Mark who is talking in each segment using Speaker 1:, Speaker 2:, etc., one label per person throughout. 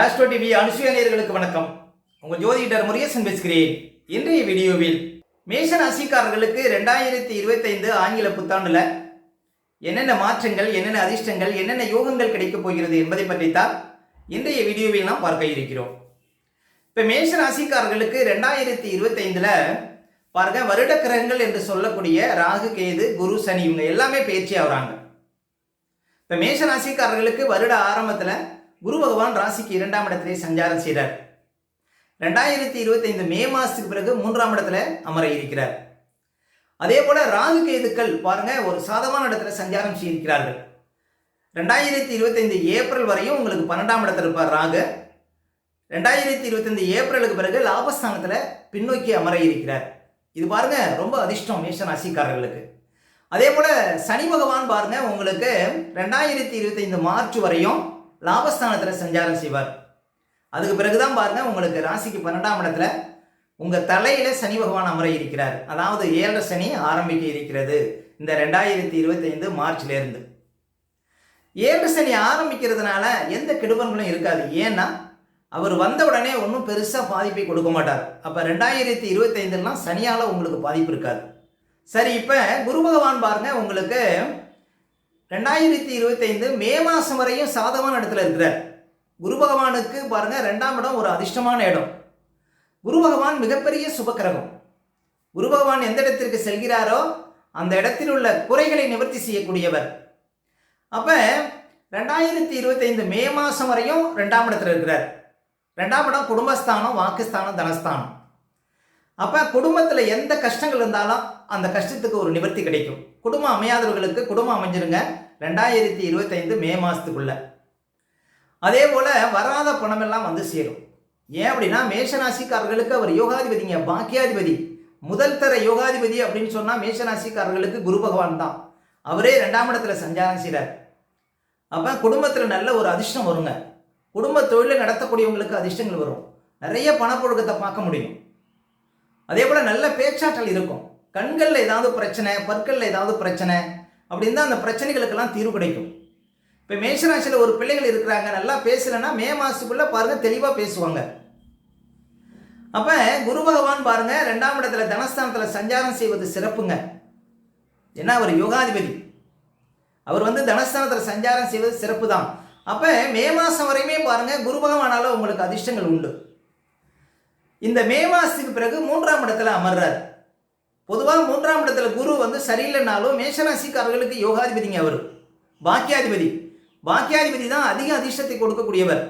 Speaker 1: Astro TV அனுசுயானியர்களுக்கு வணக்கம். உங்கள் ஜோதிடர் முருகேசன் பேசுகிறேன். இன்றைய வீடியோவில் மேஷ ராசிக்காரர்களுக்கு ரெண்டாயிரத்தி இருபத்தைந்து ஆங்கில புத்தாண்டில் என்னென்ன மாற்றங்கள் என்னென்ன அதிர்ஷ்டங்கள் என்னென்ன யோகங்கள் கிடைக்கப் போகிறது என்பதை பற்றித்தான் இன்றைய வீடியோவில் நாம் பார்க்க இருக்கிறோம். இப்போ மேஷ ராசிக்காரர்களுக்கு ரெண்டாயிரத்தி இருபத்தைந்தில் பாருங்க வருட கிரகங்கள் என்று சொல்லக்கூடிய ராகு கேது குரு சனி இவங்க எல்லாமே பயிற்சி ஆகுறாங்க. இப்போ மேஷ ராசிக்காரர்களுக்கு வருட ஆரம்பத்தில் குரு பகவான் ராசிக்கு இரண்டாம் இடத்திலே சஞ்சாரம் செய்கிறார் ரெண்டாயிரத்தி இருபத்தைந்து மே மாதத்துக்கு பிறகு மூன்றாம் இடத்துல அமர இருக்கிறார். அதே போல ராகு கேதுக்கள் பாருங்க ஒரு சாதமான இடத்துல சஞ்சாரம் செய்திருக்கிறார்கள். ரெண்டாயிரத்தி இருபத்தைந்து ஏப்ரல் வரையும் உங்களுக்கு பன்னெண்டாம் இடத்துல இருப்பார் ராகு. ரெண்டாயிரத்தி இருபத்தைந்து ஏப்ரலுக்கு பிறகு லாபஸ்தானத்தில் பின்னோக்கி அமர இருக்கிறார். இது பாருங்க ரொம்ப அதிர்ஷ்டம் மேஷ ராசிக்காரர்களுக்கு. அதே போல சனி பகவான் பாருங்க உங்களுக்கு ரெண்டாயிரத்தி இருபத்தைந்து மார்ச் வரையும் லாபஸ்தானத்தில் சஞ்சாரம் செய்வார். அதுக்கு பிறகுதான் பாருங்க உங்களுக்கு ராசிக்கு பன்னெண்டாம் இடத்துல உங்கள் தலையில சனி பகவான் அமர இருக்கிறார். அதாவது ஏழரை சனி ஆரம்பிக்க இருக்கிறது. இந்த ரெண்டாயிரத்தி இருபத்தைந்து மார்ச்லேருந்து. ஏழரை சனி ஆரம்பிக்கிறதுனால எந்த கெடுபன்களும் இருக்காது. ஏன்னா அவர் வந்த உடனே ஒன்றும் பெருசாக பாதிப்பை கொடுக்க மாட்டார். அப்போ ரெண்டாயிரத்தி இருபத்தைந்துலாம் சனியால் உங்களுக்கு பாதிப்பு இருக்காது. சரி இப்போ குரு பகவான் பாருங்க உங்களுக்கு ரெண்டாயிரத்தி இருபத்தைந்து மே மாதம் வரையும் சாதகமான இடத்துல இருக்கிறார். குரு பகவானுக்கு பாருங்கள் ரெண்டாம் இடம் ஒரு அதிர்ஷ்டமான இடம். குரு பகவான் மிகப்பெரிய சுபக்கிரகம். குரு பகவான் எந்த இடத்திற்கு செல்கிறாரோ அந்த இடத்தில் உள்ள குறைகளை நிவர்த்தி செய்யக்கூடியவர். அப்போ ரெண்டாயிரத்தி இருபத்தைந்து மே மாதம் வரையும் ரெண்டாம் இடத்துல இருக்கிறார். ரெண்டாம் இடம் குடும்பஸ்தானம் வாக்குஸ்தானம் தனஸ்தானம். அப்போ குடும்பத்தில் எந்த கஷ்டங்கள் இருந்தாலும் அந்த கஷ்டத்துக்கு ஒரு நிவர்த்தி கிடைக்கும். குடும்பம் அமையாதவர்களுக்கு குடும்பம் அமைஞ்சிருங்க. ரெண்டாயிரத்தி இருபத்தைந்து மே மாதத்துக்குள்ள அதே போல் வராத பணமெல்லாம் வந்து சேரும். ஏன் அப்படின்னா மேஷராசிக்காரர்களுக்கு அவர் யோகாதிபதிங்க பாக்கியாதிபதி. முதல் தர யோகாதிபதி அப்படின்னு சொன்னால் மேஷராசிக்காரர்களுக்கு குரு பகவான் தான். அவரே ரெண்டாம் இடத்துல சஞ்சாரம் செய்கிறார் அப்போ குடும்பத்தில் நல்ல ஒரு அதிர்ஷ்டம் வருங்க. குடும்ப தொழிலை நடத்தக்கூடியவங்களுக்கு அதிர்ஷ்டங்கள் வரும். நிறைய பணப்பொழுக்கத்தை பார்க்க முடியும். அதே போல் நல்ல பேச்சாற்றல் இருக்கும். கண்களில் ஏதாவது பிரச்சனை பற்களில் ஏதாவது பிரச்சனை அப்படின்னு தான் அந்த பிரச்சனைகளுக்கெல்லாம் தீர்வு கிடைக்கும். இப்போ மேஷராசியில் ஒரு பிள்ளைகள் இருக்கிறாங்க நல்லா பேசலைன்னா மே மாதத்துக்குள்ளே பாருங்கள் தெளிவாக பேசுவாங்க. அப்போ குரு பகவான் பாருங்கள் ரெண்டாம் இடத்துல தனஸ்தானத்தில் சஞ்சாரம் செய்வது சிறப்புங்க. ஏன்னா அவர் யோகாதிபதி. அவர் வந்து தனஸ்தானத்தில் சஞ்சாரம் செய்வது சிறப்பு தான் அப்போ மே மாதம் வரையுமே பாருங்கள் குரு பகவானால் உங்களுக்கு அதிர்ஷ்டங்கள் உண்டு. இந்த மே மாதத்துக்கு பிறகு மூன்றாம் இடத்துல அமர்றார். பொதுவாக மூன்றாம் இடத்துல குரு வந்து சரியில்லைனாலும் மேஷராசிக்காரர்களுக்கு யோகாதிபதிங்க அவர். பாக்கியாதிபதி. பாக்கியாதிபதி தான் அதிக அதிர்ஷ்டத்தை கொடுக்கக்கூடியவர்.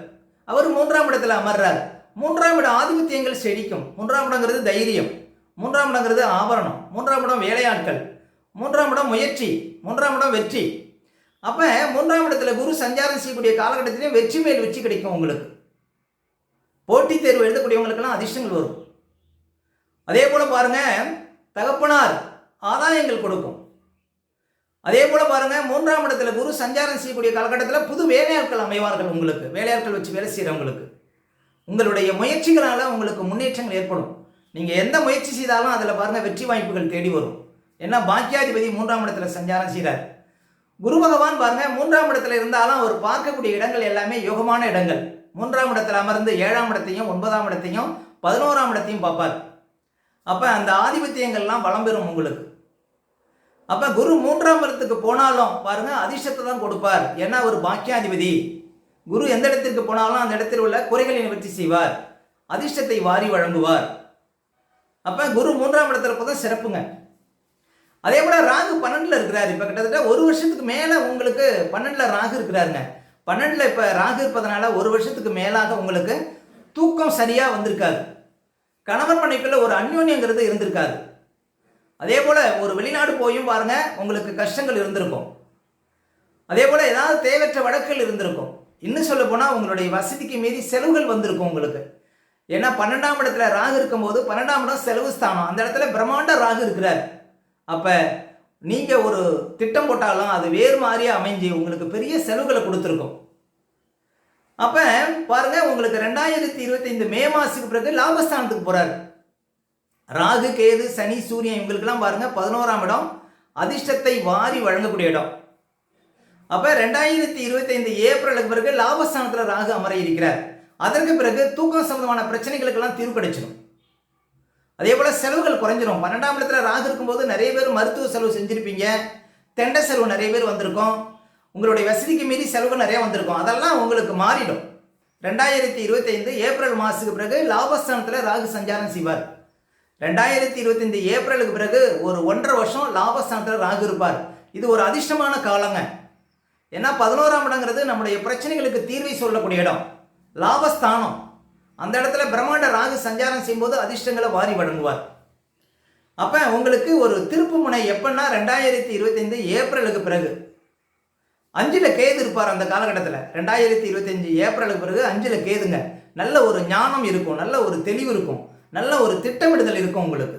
Speaker 1: அவர் மூன்றாம் இடத்துல அமர்றார். மூன்றாம் இடம் ஆதிபத்தியங்கள் செழிக்கும். மூன்றாம் இடங்கிறது தைரியம். மூன்றாம் இடங்கிறது ஆபரணம் மூன்றாம் இடம் வேலையாட்கள். மூன்றாம் இடம் முயற்சி. மூன்றாம் இடம் வெற்றி. அப்போ மூன்றாம் இடத்துல குரு சஞ்சாரம் செய்யக்கூடிய காலகட்டத்திலையும் வெற்றி மேல் வெற்றி கிடைக்கும் உங்களுக்கு. போட்டித் தேர்வு எழுதக்கூடியவங்களுக்கெல்லாம் அதிர்ஷ்டங்கள் வரும். அதே போல் பாருங்க தகப்பனார் ஆதாயங்கள் கொடுக்கும். அதே போல் பாருங்க மூன்றாம் இடத்துல குரு சஞ்சாரம் செய்யக்கூடிய காலகட்டத்தில் புது வேலையாட்கள் அமைவார்கள் உங்களுக்கு வேலையாட்கள் வச்சு வேலை செய்கிறவங்களுக்கு உங்களுடைய முயற்சிகளால் உங்களுக்கு முன்னேற்றங்கள் ஏற்படும். நீங்கள் எந்த முயற்சி செய்தாலும் அதில் பாருங்கள் வெற்றி வாய்ப்புகள் தேடி வரும். ஏன்னா பாக்கியாதிபதி மூன்றாம் இடத்துல சஞ்சாரம் செய்கிறார் குரு பகவான் பாருங்கள் மூன்றாம் இடத்துல இருந்தாலும் அவர் பார்க்கக்கூடிய இடங்கள் எல்லாமே யோகமான இடங்கள். மூன்றாம் இடத்துல அமர்ந்து ஏழாம் இடத்தையும் ஒன்பதாம் இடத்தையும் பதினோராம் இடத்தையும் பார்ப்பார். அப்போ அந்த ஆதிபத்தியங்கள்லாம் வளம் பெறும் உங்களுக்கு. அப்போ குரு மூன்றாம் இடத்துக்கு போனாலும் பாருங்க அதிர்ஷ்டத்தை தான் கொடுப்பார். ஏன்னா அவர் பாக்கியாதிபதி. குரு எந்த இடத்திற்கு போனாலும் அந்த இடத்தில் உள்ள குறைகளை நிவர்த்தி செய்வார். அதிர்ஷ்டத்தை வாரி வழங்குவார். அப்போ குரு மூன்றாம் இடத்துல போதும் சிறப்புங்க. அதே போல ராகு பன்னெண்டில் இருக்கிறார். இப்போ கிட்டத்தட்ட ஒரு வருஷத்துக்கு மேலே உங்களுக்கு பன்னெண்டில் ராகு இருக்கிறாருங்க. பன்னெண்டில் இப்போ ராகு இருப்பதனால ஒரு வருஷத்துக்கு மேலாக உங்களுக்கு தூக்கம் சரியாக வந்திருக்காது. கணவன் மனைவிக்குள்ள ஒரு அந்யோன்யங்கிறது இருந்திருக்காது. அதே போல் ஒரு வெளிநாடு போயும் பாருங்கள் உங்களுக்கு கஷ்டங்கள் இருந்திருக்கும். அதே போல் ஏதாவது தேவையற்ற வழக்குகள் இருந்திருக்கும். இன்னும் சொல்ல போனால் உங்களுடைய வசதிக்கு மீறி செலவுகள் வந்திருக்கும் உங்களுக்கு. ஏன்னா பன்னெண்டாம் இடத்துல ராகு இருக்கும்போது பன்னெண்டாம் இடம் செலவு ஸ்தானம். அந்த இடத்துல பிரம்மாண்ட ராகு இருக்கிறார். அப்போ நீங்கள் ஒரு திட்டம் போட்டாலும் அது வேறு மாதிரியே அமைஞ்சு உங்களுக்கு பெரிய செலவுகளை கொடுத்துருக்கும். அப்போ பாருங்க உங்களுக்கு ரெண்டாயிரத்தி இருபத்தைந்து மே மாதத்துக்கு பிறகு லாபஸ்தானத்துக்கு போகிறார் ராகு கேது சனி சூரியன் இவங்களுக்கெல்லாம் பாருங்க பதினோராம் இடம் அதிர்ஷ்டத்தை வாரி வழங்கக்கூடிய இடம். அப்போ ரெண்டாயிரத்தி இருபத்தைந்து ஏப்ரலுக்கு பிறகு லாபஸ்தானத்தில் ராகு அமர இருக்கிறார். அதற்கு பிறகு தூக்கம் சம்பந்தமான பிரச்சனைகளுக்கெல்லாம் தீர்வு கிடைச்சிடும் அதே போல் செலவுகள் குறைஞ்சிரும். பன்னெண்டாம் இடத்துல ராகு இருக்கும்போது நிறைய பேர் மருத்துவ செலவு செஞ்சுருப்பீங்க. தெண்ட செலவு நிறைய பேர் வந்திருக்கும். உங்களுடைய வசதிக்கு மீறி செலவு நிறைய வந்திருக்கும். அதெல்லாம் உங்களுக்கு மாறிடும். ரெண்டாயிரத்தி இருபத்தைந்து ஏப்ரல் மாதத்துக்கு பிறகு லாபஸ்தானத்தில் ராகு சஞ்சாரம் செய்வார். ரெண்டாயிரத்தி இருபத்தைந்து ஏப்ரலுக்கு பிறகு ஒரு ஒன்றரை வருஷம் லாபஸ்தானத்தில் ராகு இருப்பார். இது ஒரு அதிர்ஷ்டமான காலங்க. ஏன்னா பதினோராம் இடங்கிறது நம்முடைய பிரச்சனைகளுக்கு தீர்வை சொல்லக்கூடிய இடம். லாபஸ்தானம். அந்த இடத்துல பிரம்மாண்ட ராகு சஞ்சாரம் செய்யும்போது அதிர்ஷ்டங்களை வாரி வழங்குவார். அப்போ உங்களுக்கு ஒரு திருப்பு முனை எப்பன்னா ரெண்டாயிரத்தி இருபத்தைந்து ஏப்ரலுக்கு பிறகு. அஞ்சில் கேது இருப்பார் அந்த காலகட்டத்தில். ரெண்டாயிரத்தி இருபத்தஞ்சு ஏப்ரலுக்கு பிறகு அஞ்சில் கேதுங்க. நல்ல ஒரு ஞானம் இருக்கும் நல்ல ஒரு தெளிவு இருக்கும் நல்ல ஒரு திட்டமிடுதல் இருக்கும் உங்களுக்கு.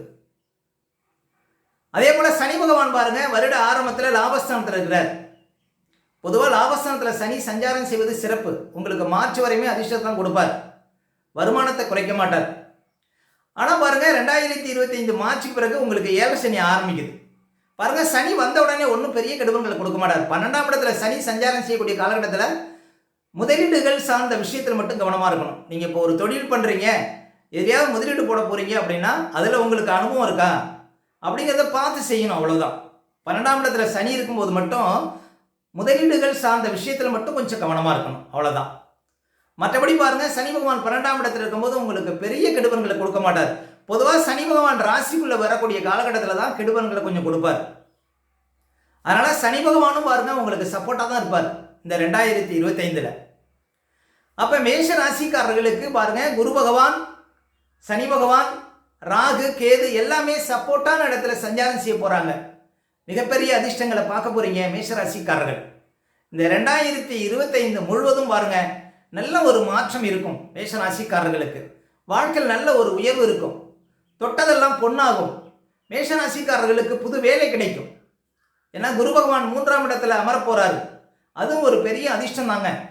Speaker 1: அதே போல் சனி பகவான் பாருங்க வருட ஆரம்பத்தில் லாபஸ்தானத்தில் இருக்கிறார். பொதுவாக லாபஸ்தானத்தில் சனி சஞ்சாரம் செய்வது சிறப்பு. உங்களுக்கு மார்ச் வரையுமே அதிர்ஷ்டத்தான் கொடுப்பார். வருமானத்தை குறைக்க மாட்டார். ஆனால் பாருங்க ரெண்டாயிரத்தி இருபத்தைந்து மார்ச்சுக்கு பிறகு உங்களுக்கு ஏழை சனி ஆரம்பிக்குது. பாருங்க சனி வந்த உடனே ஒன்றும் பெரிய கெடுபங்களை கொடுக்க மாட்டார். பன்னெண்டாம் இடத்துல சனி சஞ்சாரம் செய்யக்கூடிய காலகட்டத்தில் முதலீடுகள் சார்ந்த விஷயத்தில் மட்டும் கவனமாக இருக்கணும். நீங்கள் இப்போ ஒரு தொழில் பண்ணுறீங்க எதையாவது முதலீடு போட போகிறீங்க அப்படின்னா அதில் உங்களுக்கு அனுபவம் இருக்கா? அப்படிங்கிறத பார்த்து செய்யணும் அவ்வளோதான் பன்னெண்டாம் இடத்துல சனி இருக்கும்போது மட்டும் முதலீடுகள் சார்ந்த விஷயத்தில் மட்டும் கொஞ்சம் கவனமாக இருக்கணும் அவ்வளோதான் மற்றபடி பாருங்கள் சனி பகவான் பன்னெண்டாம் இடத்துல இருக்கும்போது உங்களுக்கு பெரிய கெடுபன்களை கொடுக்க மாட்டார். பொதுவாக சனி பகவான் ராசிக்குள்ளே வரக்கூடிய காலகட்டத்தில் தான் கெடுபன்களை கொஞ்சம் கொடுப்பார். அதனால் சனி பகவானும் பாருங்க உங்களுக்கு சப்போர்ட்டாக தான் இருப்பார் இந்த ரெண்டாயிரத்தி இருபத்தைந்தில். அப்போ மேஷ ராசிக்காரர்களுக்கு பாருங்க குரு பகவான் சனி பகவான் ராகு கேது எல்லாமே சப்போர்ட்டான இடத்துல சஞ்சாரம் செய்ய போகிறாங்க மிகப்பெரிய அதிர்ஷ்டங்களை பார்க்க போகிறீங்க மேஷ ராசிக்காரர்கள். இந்த ரெண்டாயிரத்தி இருபத்தைந்து முழுவதும் பாருங்கள் நல்ல ஒரு மாற்றம் இருக்கும் மேஷராசிக்காரர்களுக்கு. வாழ்க்கையில் நல்ல ஒரு உயர்வு இருக்கும். தொட்டதெல்லாம் பொன்னாகும். மேஷராசிக்காரர்களுக்கு புது வேலை கிடைக்கும். ஏன்னா குரு பகவான் மூன்றாம் இடத்துல அமரப்போகிறாரு அதுவும் ஒரு பெரிய அதிர்ஷ்டம் தாங்க.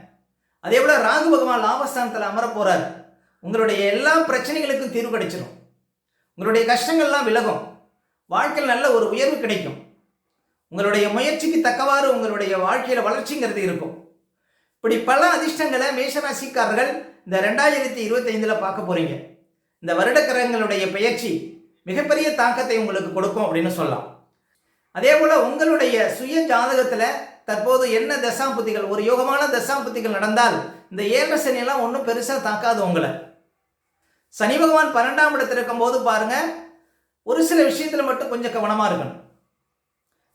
Speaker 1: அதே போல் ராகு பகவான் லாபஸ்தானத்தில் அமரப்போகிறார் உங்களுடைய எல்லா பிரச்சனைகளுக்கும் தீர்வு கிடைச்சிடும் உங்களுடைய கஷ்டங்கள்லாம் விலகும். வாழ்க்கையில் நல்ல ஒரு உயர்வு கிடைக்கும். உங்களுடைய முயற்சிக்கு தக்கவாறு உங்களுடைய வாழ்க்கையில் வளர்ச்சிங்கிறது இருக்கும். இப்படி பல அதிர்ஷ்டங்களை மேஷராசிக்காரர்கள் இந்த ரெண்டாயிரத்தி இருபத்தைந்தில் பார்க்க போறீங்க. இந்த வருடக்கிரகங்களுடைய பயிற்சி மிகப்பெரிய தாக்கத்தை உங்களுக்கு கொடுக்கும் அப்படின்னு சொல்லலாம். அதே போல் உங்களுடைய சுய ஜாதகத்தில் தற்போது என்ன தசாம்புத்திகள் ஒரு யோகமான தசாம்புத்திகள் நடந்தால் இந்த ஏழரை சனியெல்லாம் ஒன்றும் பெருசாக தாக்காது உங்களை. சனி பகவான் பன்னெண்டாம் இடத்துல இருக்கும்போது பாருங்க ஒரு சில விஷயத்தில் மட்டும் கொஞ்சம் கவனமாக இருக்கணும்.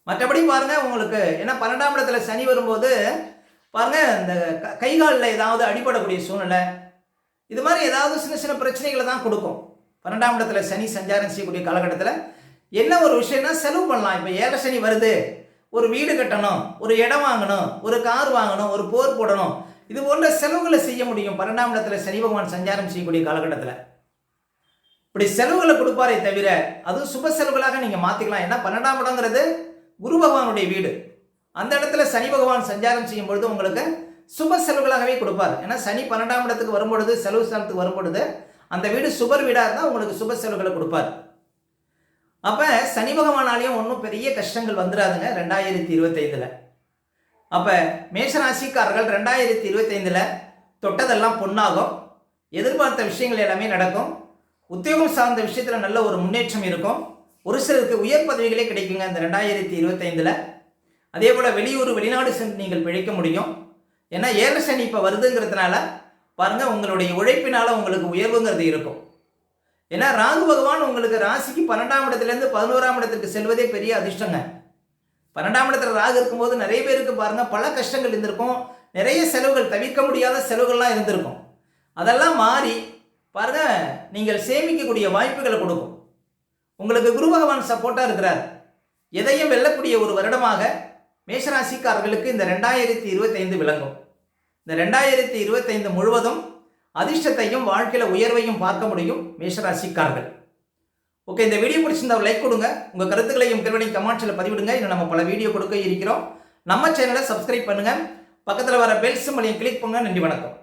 Speaker 1: மற்றபடி பாருங்க உங்களுக்கு ஏன்னா பன்னெண்டாம் இடத்துல சனி வரும்போது பாருங்க இந்த கை காலில் ஏதாவது அடிபடக்கூடிய சூழ்நிலை இது மாதிரி ஏதாவது சின்ன சின்ன பிரச்சனைகளை தான் கொடுக்கும். பன்னெண்டாம் இடத்துல சனி சஞ்சாரம் செய்யக்கூடிய காலகட்டத்தில் என்ன ஒரு விஷயம்னா செலவு பண்ணலாம். இப்போ ஏழை சனி வருது ஒரு வீடு கட்டணும் ஒரு இடம் வாங்கணும் ஒரு கார் வாங்கணும் ஒரு போர் போடணும். இது போன்ற செலவுகளை செய்ய முடியும் பன்னெண்டாம் இடத்துல சனி பகவான் சஞ்சாரம் செய்யக்கூடிய காலகட்டத்தில். இப்படி செலவுகளை கொடுப்பாரே தவிர அதுவும் சுப செலவுகளாக நீங்கள் மாற்றிக்கலாம் ஏன்னா பன்னெண்டாம் இடங்கிறது குரு பகவானுடைய வீடு. அந்த இடத்துல சனி பகவான் சஞ்சாரம் செய்யும் பொழுது உங்களுக்கு சுப செலவுகளாகவே கொடுப்பார். ஏன்னா சனி பன்னெண்டாம் இடத்துக்கு வரும்பொழுது செலவு ஸ்தானத்துக்கு வரும்பொழுது அந்த வீடு சுபர் வீடாக இருந்தால் உங்களுக்கு சுப செலவுகளை கொடுப்பார். அப்போ சனி பகவானாலையும் ஒன்றும் பெரிய கஷ்டங்கள் வந்துடாதுங்க ரெண்டாயிரத்தி இருபத்தைந்தில். அப்போ மேஷராசிக்காரர்கள் ரெண்டாயிரத்தி இருபத்தைந்தில் தொட்டதெல்லாம் பொன்னாகும். எதிர்பார்த்த விஷயங்கள் எல்லாமே நடக்கும். உத்தியோகம் சார்ந்த விஷயத்தில் நல்ல ஒரு முன்னேற்றம் இருக்கும். ஒரு சிலருக்கு உயர் பதவிகளே கிடைக்குங்க இந்த ரெண்டாயிரத்தி இருபத்தைந்தில். அதே போல் வெளியூர் வெளிநாடு சென்று நீங்கள் பிழைக்க முடியும். ஏன்னா ஏழு சனி இப்போ வருதுங்கிறதுனால பாருங்கள் உங்களுடைய உழைப்பினால் உங்களுக்கு உயர்வுங்கிறது இருக்கும். ஏன்னா ராகு பகவான் உங்களுக்கு ராசிக்கு பன்னெண்டாம் இடத்துலேருந்து பதினோராம் இடத்துக்கு செல்வதே பெரிய அதிர்ஷ்டங்க. பன்னெண்டாம் இடத்துல ராகு இருக்கும்போது நிறைய பேருக்கு பாருங்கள் பல கஷ்டங்கள் இருந்திருக்கும். நிறைய செலவுகள் தவிர்க்க முடியாத செலவுகள்லாம் இருந்திருக்கும். அதெல்லாம் மாறி பாருங்க நீங்கள் சேமிக்கக்கூடிய வாய்ப்புகளை கொடுக்கும். உங்களுக்கு குரு பகவான் சப்போர்ட்டாக இருக்கிறார். எதையும் வெல்லக்கூடிய ஒரு வருடமாக மேஷராசிக்காரர்களுக்கு இந்த ரெண்டாயிரத்தி இருபத்தைந்து விளங்கும். இந்த ரெண்டாயிரத்தி இருபத்தைந்து முழுவதும் அதிர்ஷ்டத்தையும் வாழ்க்கையில் உயர்வையும் பார்க்க முடியும் மேஷராசிக்காரர்கள். ஓகே இந்த வீடியோ பிடிச்சிருந்தா ஒரு லைக் கொடுங்க. உங்கள் கருத்துக்களையும் கருவனையும் கமெண்ட்ஸில் பதிவிடுங்க. இன்னும் நம்ம பல வீடியோ கொடுக்க இருக்கிறோம். நம்ம சேனலை சப்ஸ்கிரைப் பண்ணுங்கள் பக்கத்தில் வர பெல் சிம்பளையும் கிளிக் பண்ணுங்க. நன்றி வணக்கம்.